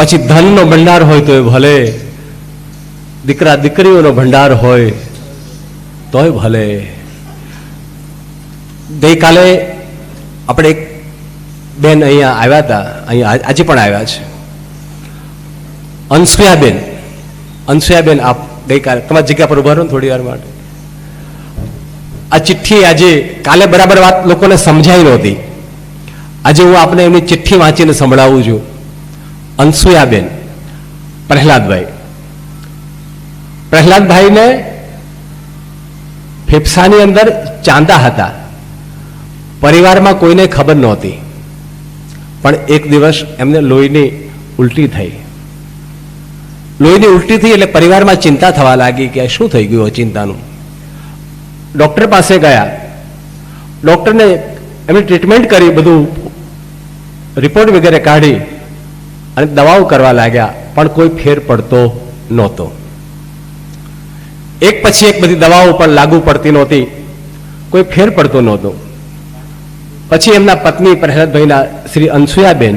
પછી ધનનો ભંડાર હોય તો એ ભલે, દીકરા દીકરીઓનો ભંડાર હોય તોય ભલે. ગઈકાલે આપણે એક બેન અહીંયા આવ્યા હતા, અહીંયા આજે પણ આવ્યા છે. અંશુયાબેન. અંશુયાબેન, આપ ગઈકાલે તમારી જગ્યા પર ઊભા રહો થોડી વાર માટે. આ ચિઠ્ઠી આજે કાલે બરાબર વાત લોકોને સમજાઈ નહોતી. આજે હું આપને એમની ચિઠ્ઠી વાંચીને સંભળાવું છું. અનસુયાબેન, પ્રહલાદભાઈ. પ્રહલાદભાઈને ફેફસાની અંદર ચાંદા હતા. પરિવારમાં કોઈને ખબર નહોતી. પણ એક દિવસ એમને લોહીની ઉલટી થઈ. લોહીની ઉલટી થઈ એટલે પરિવારમાં ચિંતા થવા લાગી કે શું થઈ ગયું ચિંતાનું. ડૉક્ટર પાસે ગયા. ડૉક્ટરને એમની ટ્રીટમેન્ટ કરી બધું રિપોર્ટ વગેરે કાઢી. અને દવાઓ કરવા લાગ્યા, પણ કોઈ ફેર પડતો નહોતો. એક પછી એક બધી દવાઓ પણ લાગુ પડતી નહોતી. કોઈ ફેર પડતો નહોતો. પછી એમના પત્ની પ્રહલાદભાઈના શ્રી અનસુયાબેન,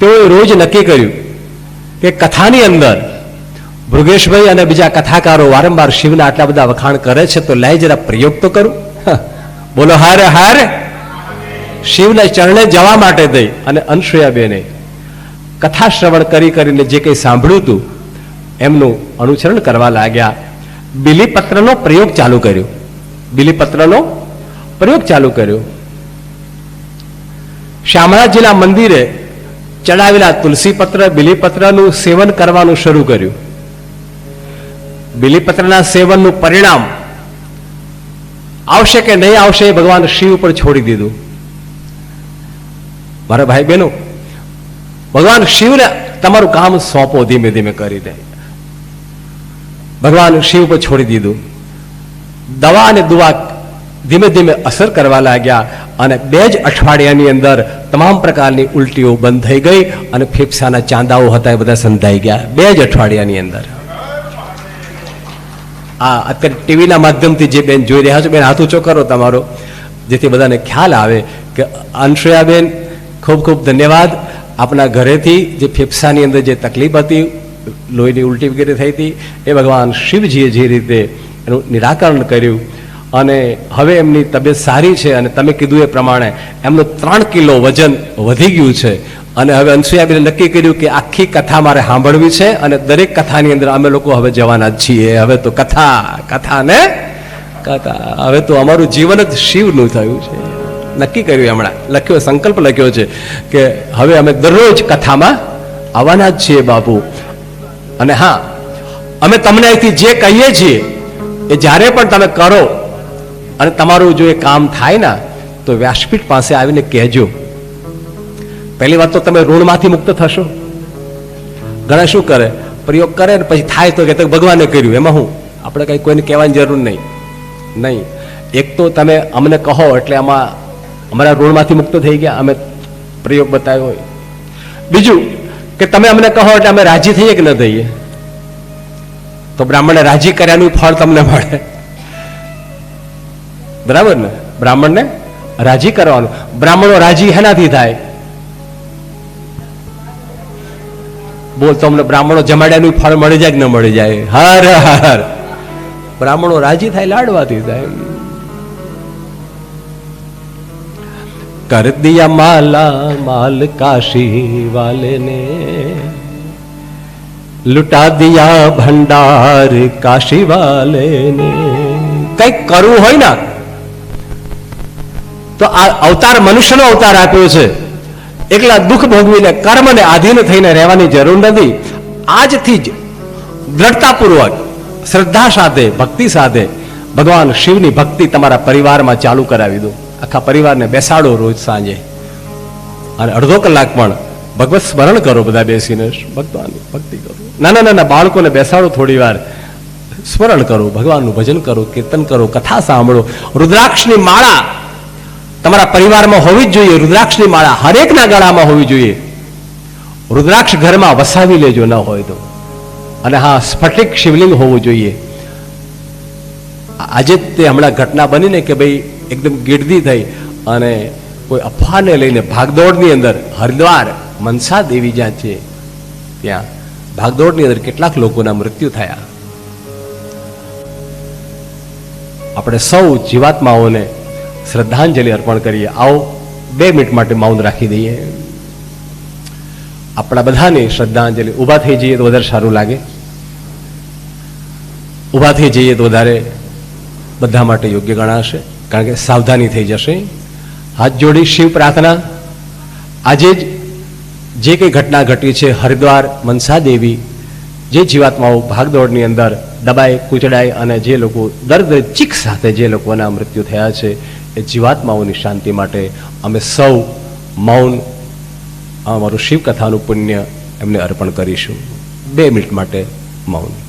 તેઓએ રોજ નક્કી કર્યું કે કથાની અંદર ભૃગેશભાઈ અને બીજા કથાકારો વારંવાર શિવના આટલા બધા વખાણ કરે છે, તો લાય જરા પ્રયોગ તો કરું. બોલો, હારે, હાર. શિવના ચરણે જવા માટે થઈ અને અનસુયાબેને કથા શ્રવણ કરી કરીને જે કંઈ સાંભળ્યું હતું, એમનું અનુસરણ કરવા લાગ્યા. બિલીપત્રનો પ્રયોગ ચાલુ કર્યો. બિલીપત્રનો પ્રયોગ ચાલુ કર્યો. શામળાજીના મંદિરે ચડાવેલા તુલસીપત્ર, બિલીપત્રનું સેવન કરવાનું શરૂ કર્યું. બિલીપત્રના સેવનનું પરિણામ આવશે કે નહીં આવશે એ ભગવાન શિવ પર છોડી દીધું. મારા ભાઈ બહેનો ભગવાન શિવને તમારું કામ સોંપો ધીમે ધીમે કરી દે. ભગવાન શિવ પર છોડી દીધું. દવા અને દુવા ધીમે ધીમે અસર કરવા લાગ્યા અને બે જ અઠવાડિયાની અંદર તમામ પ્રકારની ઉલટીઓ બંધ થઈ ગઈ અને ફેફસાના ચાંદાઓ હતા એ બધા સંધાઈ ગયા. બે જ અઠવાડિયાની અંદર. આ અત્યારે ટીવીના માધ્યમથી જે બેન જોઈ રહ્યા છો, બેન હાથ ઊંચો કરો તમારો, જેથી બધાને ખ્યાલ આવે કે અંશુયાબેન ખૂબ ખૂબ ધન્યવાદ. આપણા ઘરેથી જે ફેફસાની અંદર જે તકલીફ હતી, લોહીની ઉલટી વગેરે થઈ હતી, એ ભગવાન શિવજીએ જે રીતે એનું નિરાકરણ કર્યું અને હવે એમની તબિયત સારી છે અને તમે કીધું એ પ્રમાણે એમનું ત્રણ કિલો વજન વધી ગયું છે. અને હવે અંશુયાબીને નક્કી કર્યું કે આખી કથા મારે સાંભળવી છે અને દરેક કથાની અંદર અમે લોકો હવે જવાના જ છીએ. હવે તો કથા કથા ને કથા. હવે તો અમારું જીવન જ શિવનું થયું છે. નક્કી કર્યું હમણાં. લખ્યો, સંકલ્પ લખ્યો છે કે હવે અમે દરરોજ કથામાં આવવાના જ છીએ બાપુ. અને હા, અમે તમને અહીંથી જે કહીએ છીએ, એ જ્યારે પણ તમે કરો અને તમારું જો એ કામ થાય ને, તો વ્યાસપીઠ પાસે આવીને કહેજો. પહેલી વાત તો તમે ઋણમાંથી મુક્ત થશો. ઘણા શું કરે? પ્રયોગ કરે ને પછી થાય તો કે ભગવાને કર્યું. એમાં હું? આપણે કંઈ કોઈને કહેવાની જરૂર નહીં. નહીં. એક તો તમે અમને કહો એટલે આમાં અમારા ઋણમાંથી મુક્ત થઈ ગયા. અમે પ્રયોગ બતાવ્યો હોય. બીજું કે તમે અમને કહો એટલે અમે રાજી થઈએ કે ન થઈએ? તો બ્રાહ્મણે રાજી કર્યાનું ફળ તમને મળે. બરાબર ને? બ્રાહ્મણને રાજી કરવાનું. બ્રાહ્મણો રાજી હેનાથી થાય. બોલ તમને બ્રાહ્મણો જમાડ્યાનું ફળ મળી જાય કે ન મળી જાય? હર હર. બ્રાહ્મણો રાજી થાય, લાડવાથી થાય. कर दिया माला माल काशी वाले ने लुटा दिया भंडार काशी वाले ने કઈક કરવું હોય ને તો આ અવતાર મનુષ્યનો અવતાર આપ્યો છે એકલા દુઃખ ભોગવીને કર્મને આધીન થઈને રહેવાની જરૂર નથી આજથી જ દ્રઢતાપૂર્વક શ્રદ્ધા સાથે ભક્તિ સાથે ભગવાન શિવની ભક્તિ તમારા પરિવારમાં ચાલુ કરાવી દો આખા પરિવારને બેસાડો રોજ સાંજે. અને અડધો કલાક પણ ભગવત સ્મરણ કરો બધા બેસીને, ભગવાન, ભક્તિ કરો. નાના નાના બાળકોને બેસાડો થોડી વાર. સ્મરણ કરો, ભગવાનનું ભજન કરો, કીર્તન કરો, કથા સાંભળો. રુદ્રાક્ષની માળા તમારા પરિવારમાં હોવી જ જોઈએ. રુદ્રાક્ષની માળા હરેકના ગળામાં હોવી જોઈએ. રુદ્રાક્ષ ઘરમાં વસાવી લેજો, ન હોય તો. અને હા, સ્ફટિક શિવલિંગ હોવું જોઈએ. આજે તે હમણાં ઘટના બની ને કે ભાઈ એકદમ ગીડદી થઈ અને કોઈ અફવાને લઈને ભાગદોડની અંદર હરિદ્વાર મનસા દેવી જ્યાં છે, ત્યાં ભાગદોડની અંદર કેટલાક લોકોના મૃત્યુ થયા. આપણે સૌ જીવાત્માઓને શ્રદ્ધાંજલિ અર્પણ કરીએ. આવો બે મિનિટ માટે મૌન રાખી દઈએ. આપણા બધાને શ્રદ્ધાંજલિ. ઊભા થઈ જઈએ તો વધારે સારું લાગે. ઊભા થઈ જઈએ તો વધારે બધા માટે યોગ્ય ગણાશે. કારણ કે સાવધાની થઈ જશે. હાથ જોડી શિવ પ્રાર્થના. આજે જ જે કંઈ ઘટના ઘટી છે, હરિદ્વાર મનસા દેવી, જે જીવાત્માઓ ભાગદોડની અંદર દબાય કૂચડાય અને જે લોકો દર્દ ચીક સાથે જે લોકોના મૃત્યુ થયા છે, એ જીવાત્માઓની શાંતિ માટે અમે સૌ મૌન અમારું શિવકથાનું પુણ્ય એમને અર્પણ કરીશું. બે મિનિટ માટે મૌન.